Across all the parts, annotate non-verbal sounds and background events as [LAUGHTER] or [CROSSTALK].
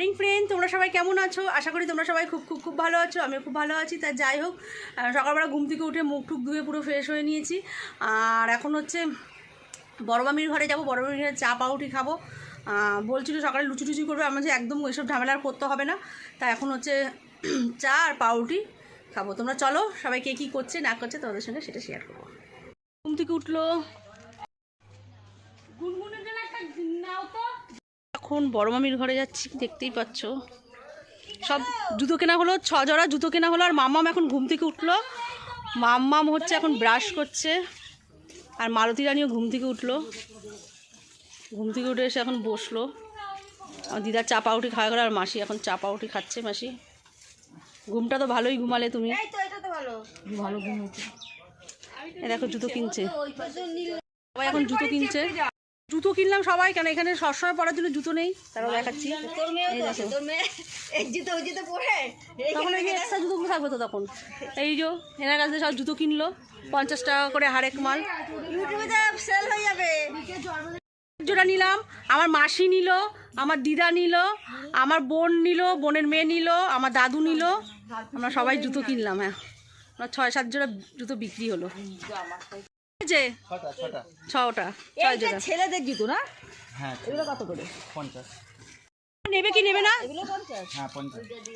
Morning friend তোমরা সবাই কেমন আছো? আশা করি তোমরা সবাই খুব খুব খুব ভালো আছো। আমি খুব ভালো আছি। তা যাই হোক সকালবেলা ঘুম থেকে উঠে মুখ টুক ধুয়ে পুরো ফ্রেশ হয়ে নিয়েছি। আর এখন হচ্ছে বড় মামির ঘরে যাব। বড় মামির ঘরে চা পাউটি খাব। বলছিল সকালে লুচি টুচি করবে। আমার যে একদম ওইসব ঝামেলা করতে হবে না। তা এখন হচ্ছে [CLEARS THROAT] চা আর পাউরুটি খাব। তোমরা চলো, সবাই কে কী করছে, না করছে, তোমাদের সঙ্গে সেটা শেয়ার করব। ঘুম থেকে উঠল। এখন বড় মামির ঘরে যাচ্ছি দেখতেই পাচ্ছ। সব জুতো কেনা হলো ছ জোড়া জুতো কেনা হলো আর মাম্মাম এখন ঘুম থেকে উঠল। মাম্মাম হচ্ছে এখন ব্রাশ করছে আর মালতী রানীও ঘুম থেকে উঠল। ঘুম থেকে উঠে এসে এখন বসল। আমার দিদার চা পাউটি খাওয়া গেলো আর মাসি এখন চা পাউটি খাচ্ছে মাসি। ঘুমটা তো ভালোই ঘুমালে তুমি। ভালো। ঘুম দেখো জুতো কিনছে। সবাই এখন জুতো কিনছে। জুতো কিনলাম সবাই কেন এখানে সবসময় পরার জন্য জুতো নেই? দেখাচ্ছি। তখন এই যে এক্সট্রা জুতোগুলো থাকবে তো তখন? এই যে এনার কাছে সব জুতো কিনলো পঞ্চাশ টাকা করে হারেক মাল। ইউটিউবে সেল হয়ে যাবে। জোড়া নিলাম আমার মাসি নিল আমার দিদা নিল আমার বোন নিল বোনের মেয়ে নিল আমার দাদু নিল। আমরা সবাই জুতো কিনলাম হ্যাঁ। আমার ছয় সাত জোড়া জুতো বিক্রি হলো। যে ছটা ছয় জোড়া। ছেলেদের জুতো না? হ্যাঁ এগুলো কত করে? পঞ্চাশ। নেবে কি নেবে না? এগুলো পঞ্চাশ। হ্যাঁ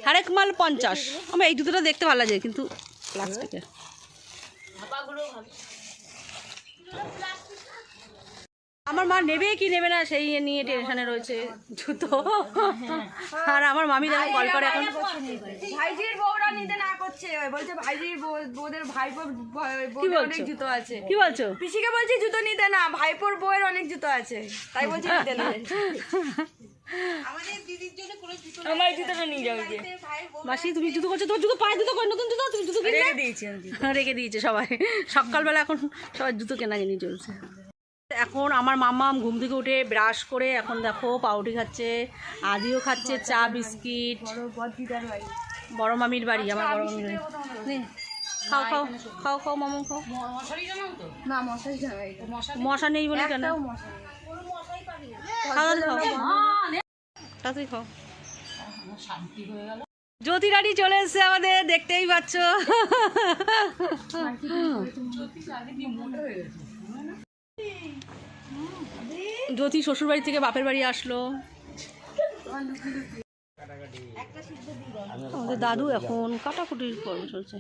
হারেক মাল পঞ্চাশ। আমার এই জুতোটা দেখতে ভালো লাগে কিন্তু প্লাস্টিকের আমার মা নেবে কি নেবে না সেই নিয়ে টেনশনে রয়েছে জুতো। আর আমার মামি দেখো কল করে এখন। ভাইজির বউরা নিতে না করছে বলছে ভাইজির বউদের ভাইপোর বউদের অনেক জুতো আছে। কি বলছো? পিসিকে বলছি জুতো নিতে না ভাইপোর বউয়ের অনেক জুতো আছে তাই বলছি নিতে না। আমার জুতোটা নিয়ে যাও যে মাসি তুমি জুতো করছ তোমার জুতো পায়ে জুতো করে নতুন জুতো তুমি জুতো রেখে দিয়েছি রেখে দিয়েছে সবাই। সকালবেলা এখন সবাই জুতো কেনাকানি চলছে। এখন আমার মামা ঘুম থেকে উঠে ব্রাশ করে এখন দেখো পাউরুটি খাচ্ছে আদিও খাচ্ছে চা বিস্কিট। বড় মামির বাড়ি আমার বড় মামির বাড়ি। খাও খাও খাও খাও মামা খাও। না মশা নেই বলে কেন? খাও জ্যোতি রানী চলে এসছে আমাদের দেখতেই পাচ্ছ। জ্যোতি শ্বশুর বাড়ি থেকে বাপের বাড়ি আসলো। আমাদের দাদু এখন কাটাকুটির পর্ব চলছে।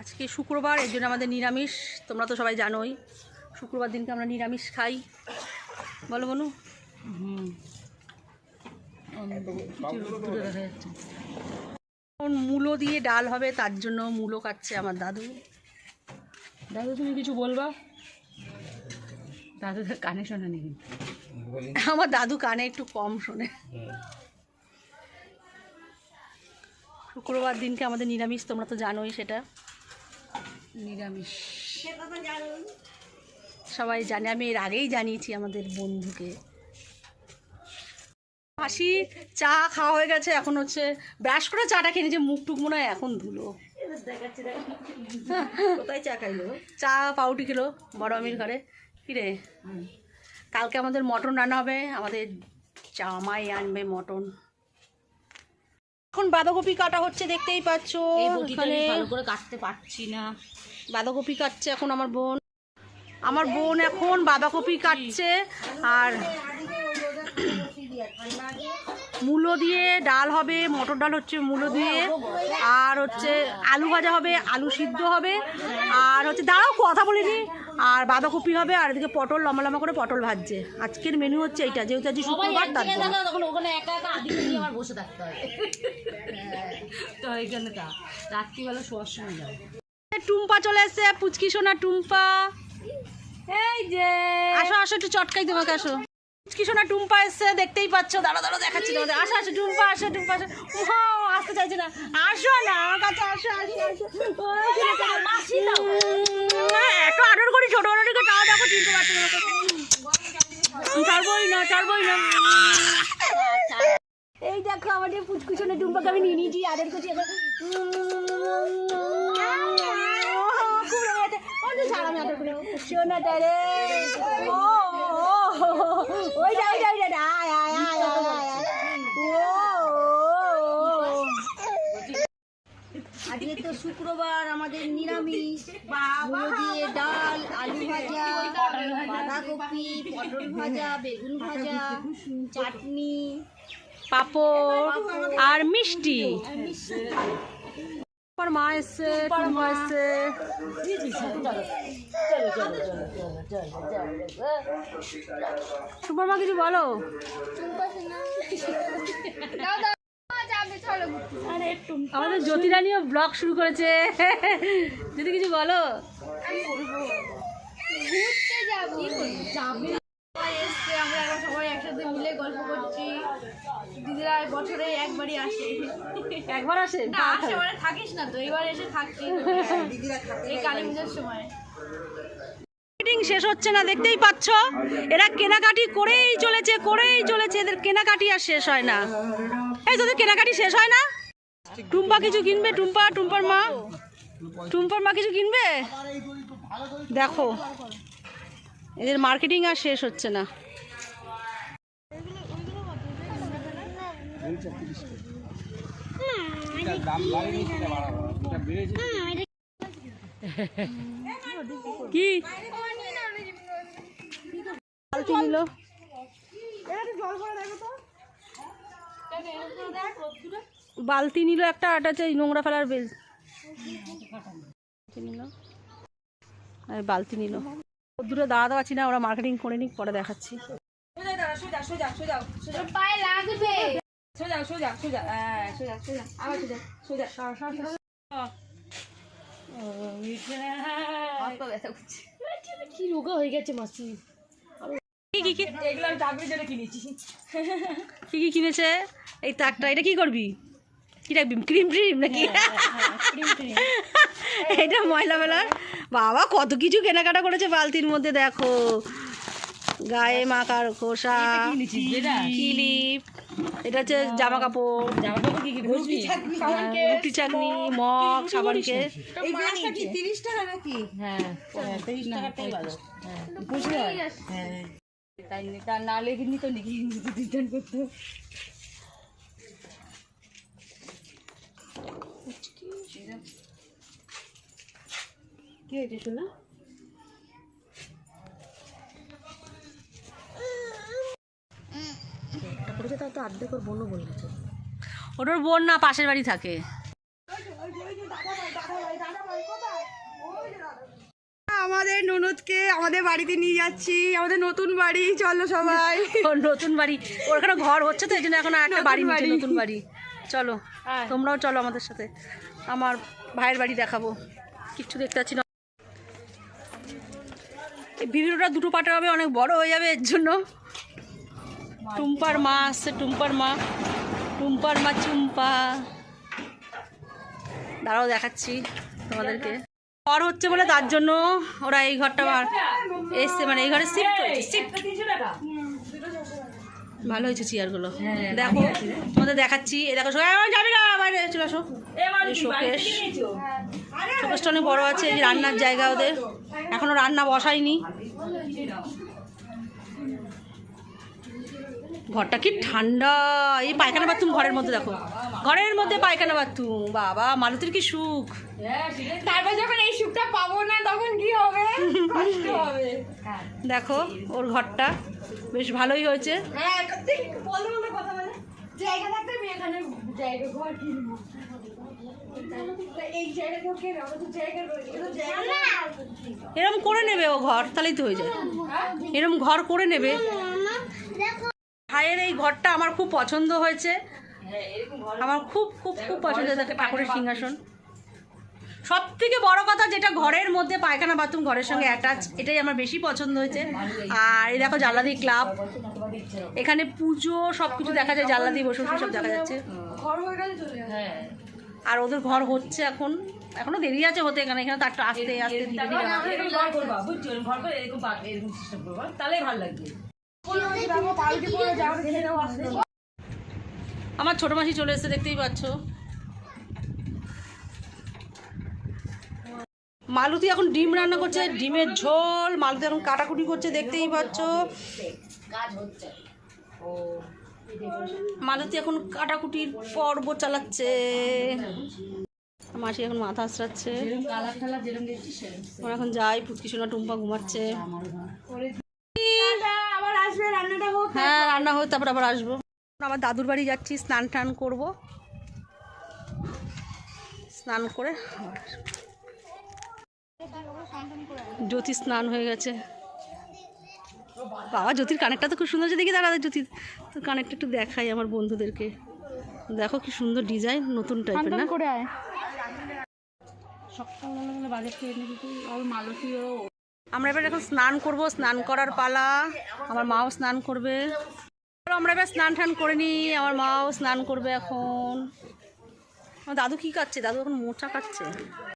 আজকে শুক্রবার, এর জন্য আমাদের নিরামিষ, তোমরা তো সবাই জানোই। শুক্রবার দিনকে আমরা নিরামিষ খাই। বলো বনু। এখন মূলো দিয়ে ডাল হবে, তার জন্য মূলো কাটছে আমার দাদু। দাদু তুমি কিছু বলবা? দাদু কানে শোনা নেই। আমার দাদু কানে একটু কম শোনে। শুক্রবার দিনকে আমাদের নিরামিষ তোমরা তো জানোই সেটা। নিরামিষ। সবাই জানে আমি এর আগেই জানিয়েছি আমাদের বন্ধুকে। হাসি চা খাওয়া হয়ে গেছে এখন হচ্ছে ব্রাশ করে চাটা খেয়ে নিয়েছে মুখ টুক মনে হয় এখন ধুলো। কোথায় চা খাইলো চা পাউটি খেলো বড় আমির ঘরে কিরে কালকে আমাদের মটন রান্না হবে আমাদের জামাই আনবে মটন এখন বাঁধাকপি কাটা হচ্ছে দেখতেই পাচ্ছ ভালো করে কাটতে পারছি না বাঁধাকপি কাটছে এখন আমার বোন আমার বোন এখন বাঁধাকপি কাটছে আর মূলো দিয়ে ডাল হবে মটর ডাল হচ্ছে মূলো দিয়ে আর হচ্ছে আলু ভাজা হবে আলু সিদ্ধ হবে আর হচ্ছে দাঁড়াও কথা বলিনি আর বাঁধাকপি হবে আর এদিকে পটল লম্বা লম্বা করে পটল ভাজছে। আজকের মেনু হচ্ছে এইটা যেহেতু আজকে শুক্রবার তার জন্য। বসে থাকতে তো রাত্রিবেলা শোয়ার সময় যাও। টুম্পা চলে এসছে পুচকি সোনা টুম্পা। এই যে। আসো আসো একটু চটকাই তোমাকে আসো। সোনা টুম্পা এসছে? দেখতেই পাচ্ছ। দাঁড়া দাঁড়া দেখাচ্ছি তোমাদের। আসো আসো টুম্পা আসো টুম্পা আসো। উহাও, আসতে চাইছে না। আসো না আমার কাছে আসো আসো এত আদর করি ছোট দিকে তাও চিনতে পারছ না। ছাড়বোই না ছাড়বোই না। এই দেখো আমাদের পুচকু সোনা টুম্পাকে আমি নিয়ে নিয়েছি আদর করছি আমি আদর করে। সোনাটা রে। ও ও, ও, ওই যা ওই আজকে তো শুক্রবার আমাদের নিরামিষ। দিয়ে ডাল আলু ভাজা বাঁধাকপি পটল ভাজা বেগুন ভাজা চাটনি। পাপড় আর মিষ্টি। পর মা এসছে টুম্পা এসছে টুম্পার মা কিছু বলো? আমাদের জ্যোতিরানীও ব্লগ শুরু করেছে। যদি কিছু বলো এসছে আমরা এখন সবাই একসাথে মিলে গল্প করছি দিদিরা বছরে একবারই আসে। একবার আসে? না আসে মানে থাকিস না তো এবার এসে থাকছি এই কালী পুজোর সময়। মার্কেটিং শেষ হচ্ছে না দেখতেই পাচ্ছ? এরা কেনাকাটি করেই চলেছে করেই চলেছে। এদের কেনাকাটি আর শেষ হয় না। এই তোদের কেনাকাটি শেষ হয় না? টুম্পা কিছু কিনবে? টুম্পা টুম্পার মা? টুম্পার মা কিছু কিনবে? দেখো। এদের মার্কেটিং আর শেষ হচ্ছে না। কি? বালতি নিল বালতি নিল একটা হচ্ছে এই নোংরা ফেলার বেল। নিল। আর বালতি নিল। দূরে দাঁড়াতে পারছি না ওরা মার্কেটিং করে নিক পরে দেখাচ্ছি। পায়ে লাগবে। কি রোগা হয়ে গেছে মাসি কি কি কি কি কি কিনেছে এই তাকটা এটা কি করবি কি রাখবি ক্রিম ট্রিম নাকি এটা ময়লা বেলার বাবা কত কিছু কেনাকাটা করেছে বালতির মধ্যে দেখো গায়ে মাখার খোসা ক্লিপ। এটা? হচ্ছে জামা কাপড় রুটি চাটনি। মগ সাবানকে এই কি তিরিশ টাকা নাকি? হ্যাঁ তিরিশ টাকাটাই ভালো হ্যাঁ হ্যাঁ। তাই না লেগে তো লিখে রিটার্ন করতে। কি হয়েছে শোনা ওটার বোন না পাশের বাড়ি থাকে। আমাদের ননদকে আমাদের বাড়িতে নিয়ে যাচ্ছি আমাদের নতুন বাড়ি চলো সবাই। ওর নতুন বাড়ি ওর এখানে ঘর হচ্ছে তো এই জন্য এখন একটা বাড়ি নতুন বাড়ি। চলো তোমরাও চলো আমাদের সাথে। আমার ভাইয়ের বাড়ি দেখাবো। কিচ্ছু দেখতে পাচ্ছি না। এই ভিডিওটা দুটো পার্টে হবে অনেক বড় হয়ে যাবে এর জন্য। টুম্পার মা আসছে টুম্পার মা। টুম্পার মা চুম্পা। দাঁড়াও দেখাচ্ছি তোমাদেরকে। ঘর হচ্ছে বলে তার জন্য ওরা এই ঘরটা এসছে মানে এই ঘরে শিফট হয়েছে শিফট ভালো হয়েছে চেয়ারগুলো। দেখো তোমাদের দেখাচ্ছি। এ দেখো যাবি না বাইরে চলে আসো। শোকেশ। শোকেশটা অনেক বড় আছে এই রান্নার জায়গা ওদের। এখনও রান্না বসায়নি। ঘরটা কি ঠান্ডা এই পায়খানা বাথরুম ঘরের মধ্যে দেখো ঘরের মধ্যে পায়খানা বাথরুম বাবা মালতির কি সুখ তারপর যখন এই সুখটা পাবো না তখন কি হবে দেখো ওর ঘরটা বেশ ভালোই হয়েছে হ্যাঁ ঠিক বলতে বলতে কথা বলে জায়গা থাকতে আমি এখানে জায়গা ঘর কিনবো এই জায়গা কেউ কেন আমরা তো জায়গা রয়েছে তো জায়গা এরম করে নেবে ও ঘর তাহলেই তো হয়ে যায় এরম ঘর করে নেবে ভাইয়ের এই ঘরটা আমার খুব পছন্দ হয়েছে। আমার খুব খুব খুব পছন্দ হয়েছে ঠাকুরের সিংহাসন। সব থেকে বড় কথা যেটা ঘরের মধ্যে পায়খানা বাথরুম ঘরের সঙ্গে অ্যাটাচ এটাই আমার বেশি পছন্দ হয়েছে। আর এই দেখো জাল্লাদি ক্লাব। এখানে পুজো সব কিছু দেখা যায় জাল্লাদি বসে বসে সব দেখা যাচ্ছে। ঘর হয়ে গেলে চলে যাবে হ্যাঁ। আর ওদের ঘর হচ্ছে এখন এখনও দেরি আছে হতে এখানে এখানে তার আস্তে আস্তে ধীরে ধীরে আমার ছোট মাসি চলে এসেছে, দেখতেই পাচ্ছ। মালুতি এখন ডিম রান্না করছে, ডিমের ঝোল, মালুতি এখন কাটাকুটি করছে, দেখতেই পাচ্ছ। মালতী এখন কাটাকুটির পর্ব চালাচ্ছে। মাসি এখন মাথা আশ্রাচ্ছে আমরা এখন যাই পুচকি সোনা, টুম্পা ঘুমাচ্ছে আবার আসবে রান্নাটা হোক হ্যাঁ রান্না হোক তারপর আবার আসব। আমার দাদুর বাড়ি যাচ্ছি স্নান টান করব। স্নান করে জ্যোতি স্নান হয়ে গেছে। বাবা জ্যোতির কানেরটা তো খুব সুন্দর হচ্ছে দেখি দাঁড়া জ্যোতি তোর কানেরটা একটু দেখাই আমার বন্ধুদেরকে। দেখো কি সুন্দর ডিজাইন নতুন টাইপের না? করে আয়। সকালবেলা বাজার আর মালতীয় আমরা এবার এখন স্নান করব, স্নান করার পালা। আমার মাও স্নান করবে। আমরা এবার স্নান টান করে নিই। আমার মাও স্নান করবে এখন। আমার দাদু কি কাটছে? দাদু এখন মোচা কাটছে।